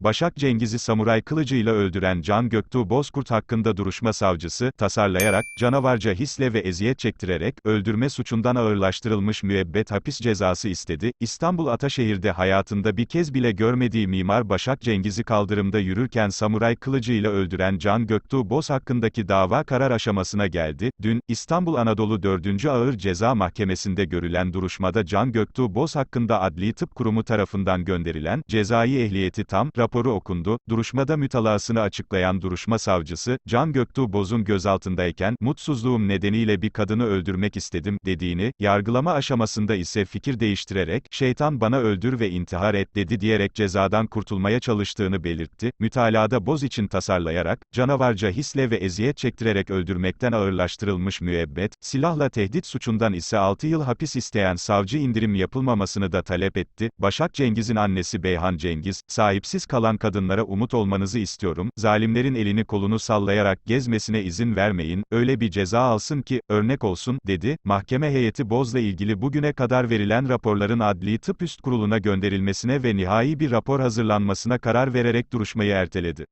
Başak Cengiz'i samuray kılıcıyla öldüren Can Göktuğ Bozkurt hakkında duruşma savcısı, tasarlayarak, canavarca hisle ve eziyet çektirerek, öldürme suçundan ağırlaştırılmış müebbet hapis cezası istedi. İstanbul Ataşehir'de hayatında bir kez bile görmediği mimar Başak Cengiz'i kaldırımda yürürken samuray kılıcıyla öldüren Can Göktuğ Boz hakkındaki dava karar aşamasına geldi. Dün, İstanbul Anadolu 4. Ağır Ceza Mahkemesi'nde görülen duruşmada Can Göktuğ Boz hakkında Adli Tıp Kurumu tarafından gönderilen, cezai ehliyeti tam, raporu okundu. Duruşmada mütalasını açıklayan duruşma savcısı, Can Göktuğ Boz'un gözaltındayken, mutsuzluğum nedeniyle bir kadını öldürmek istedim, dediğini, yargılama aşamasında ise fikir değiştirerek, şeytan bana öldür ve intihar et dedi diyerek cezadan kurtulmaya çalıştığını belirtti. Mütalada Boz için tasarlayarak, canavarca hisle ve eziyet çektirerek öldürmekten ağırlaştırılmış müebbet, silahla tehdit suçundan ise 6 yıl hapis isteyen savcı indirim yapılmamasını da talep etti. Başak Cengiz'in annesi Beyhan Cengiz, sahipsiz kalan kadınlara umut olmanızı istiyorum, zalimlerin elini kolunu sallayarak gezmesine izin vermeyin, öyle bir ceza alsın ki, örnek olsun, dedi. Mahkeme heyeti Boz'la ilgili bugüne kadar verilen raporların Adli Tıp Üst Kurulu'na gönderilmesine ve nihai bir rapor hazırlanmasına karar vererek duruşmayı erteledi.